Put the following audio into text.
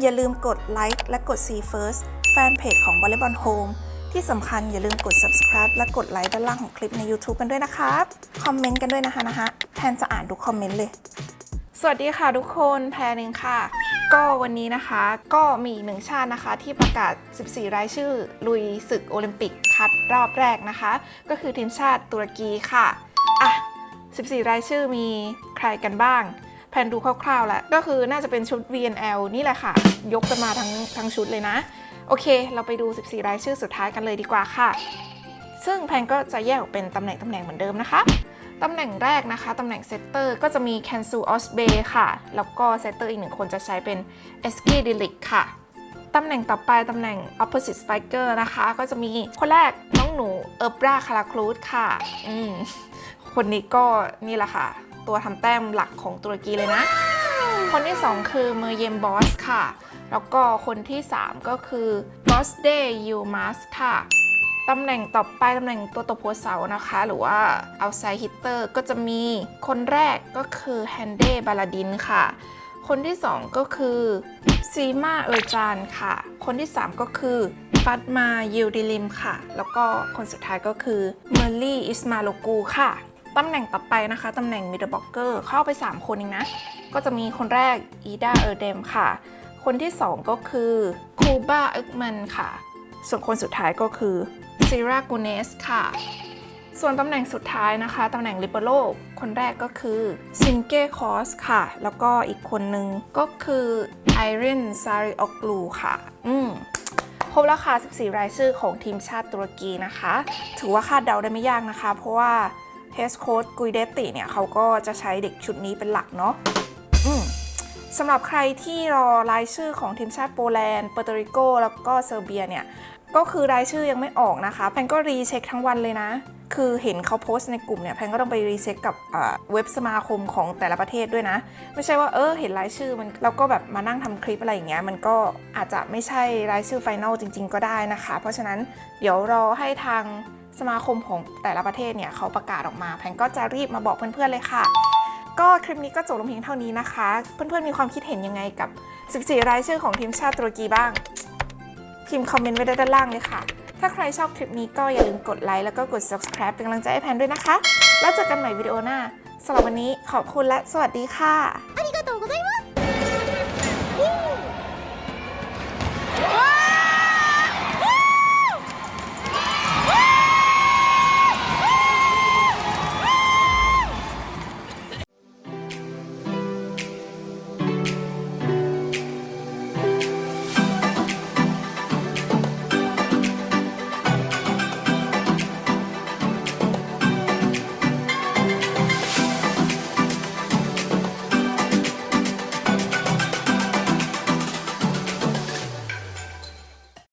อย่าลืมกดไลค์และกด See First แฟนเพจของ Volleyball Home ที่สำคัญอย่าลืมกด subscribe และกดไลค์ด้านล่างของคลิปใน YouTube กันด้วยนะครับ คอมเมนต์กันด้วยนะคะนะฮะแทนจะอ่านทุกคอมเมนต์เลย สวัสดีค่ะทุกคนแพรเองค่ะ ก็วันนี้นะคะก็มีหนึ่งชาตินะคะที่ประกาศ 14 รายชื่อ ลุยศึกโอลิมปิกคัดรอบแรกนะคะ ก็คือทีมชาติตุรกีค่ะอะ 14 รายชื่อมีใครกันบ้าง แพนดูคร่าวๆแหละก็คือน่าจะเป็นชุด VNL นี่แหละค่ะ ยกกันมาทั้งทั้งชุดเลยนะ โอเค เราไปดู 14 รายชื่อสุดท้ายกันเลยดีกว่าค่ะ ซึ่งแพนก็จะแยกออกเป็นตำแหน่งตำแหน่งเหมือนเดิมนะคะตำแหน่งแรกนะคะ ตำแหน่งเซตเตอร์ก็จะมีแคนซูออสเบค่ะ แล้วก็เซตเตอร์อีกหนึ่งคนจะใช้เป็นเอสกี้ดิลิกค่ะ ตำแหน่งต่อไป ตำแหน่ง opposite spiker นะคะ ก็จะมีคนแรกน้องหนูเอร์บราคาราครูดค่ะ อืม คนนี้ก็นี่แหละค่ะ ตัวทำแต้มหลักของตุรกีเลยนะ คนที่ 2 คือเมอร์เยมบอสค่ะ แล้วก็คนที่ 3 ก็คือบอสเดยูมัสค่ะตำแหน่งต่อไปตำแหน่งตัวตบหัวเสานะคะ หรือว่า outside hitter ก็จะมีคนแรกก็คือแฮนเดบาลาดินค่ะ คนที่ 2 ก็คือซีมาเออร์จานค่ะ คนที่ 3 ก็คือฟัตมายิลดิลิมค่ะ แล้วก็คนสุดท้ายก็คือเมอร์ลี่อิสมาโลกูค่ะ ตำแหน่งต่อไปนะคะ ตำแหน่งมิดเดิลบล็อกเกอร์เข้าไป 3 คนเองนะ ก็จะมีคนแรกอีดาเออร์เดมค่ะ คนที่ 2 ก็คือคูบาเอิกมันค่ะ ส่วนคนสุดท้ายก็คือซีรากูเนสค่ะ ส่วนตำแหน่งสุดท้ายนะคะ ตำแหน่งลิเบโรคนแรกก็คือซินเก้คอสค่ะ แล้วก็อีกคนนึงก็คือไอรินซาริออกลูค่ะ อืมครบแล้วค่ะ14 รายชื่อของทีมชาติตุรกีนะคะ ถือว่าคาดเดาได้ไม่ยากนะคะ เพราะว่า เฮสโค้ดกุยเดติเนี่ยเขาก็จะใช้เด็กชุดนี้เป็นหลักเนาะสำหรับใครที่รอรายชื่อของทีมชาติโปแลนด์เปอร์ตริโกแล้วก็เซอร์เบียเนี่ยก็คือรายชื่อยังไม่ออกนะคะ แพนก็รีเช็คทั้งวันเลยนะ คือเห็นเขาโพสต์ในกลุ่มเนี่ย แพนก็ต้องไปรีเช็คกับเว็บสมาคมของแต่ละประเทศด้วยนะ ไม่ใช่ว่าเออเห็นรายชื่อมันแล้วก็แบบมานั่งทำคลิปอะไรอย่างเงี้ย มันก็อาจจะไม่ใช่รายชื่อไฟแนลจริง ๆ ก็ได้นะคะ เพราะฉะนั้นเดี๋ยวรอให้ทาง สมาคมของแต่ละประเทศเนี่ยเขาประกาศออกมา แพนก็จะรีบมาบอกเพื่อนๆเลยค่ะ ก็คลิปนี้ก็จบลงเพียงเท่านี้นะคะ เพื่อนๆมีความคิดเห็นยังไงกับ 14 รายชื่อของทีมชาติตุรกีบ้าง พิมพ์คอมเมนต์ไว้ได้ด้านล่างเลยค่ะ ถ้าใครชอบคลิปนี้ก็อย่าลืมกดไลค์แล้วก็กด subscribe เป็นกำลังใจให้แพนด้วยนะคะ แล้วเจอกันใหม่วิดีโอหน้าสำหรับวันนี้ขอบคุณและสวัสดีค่ะ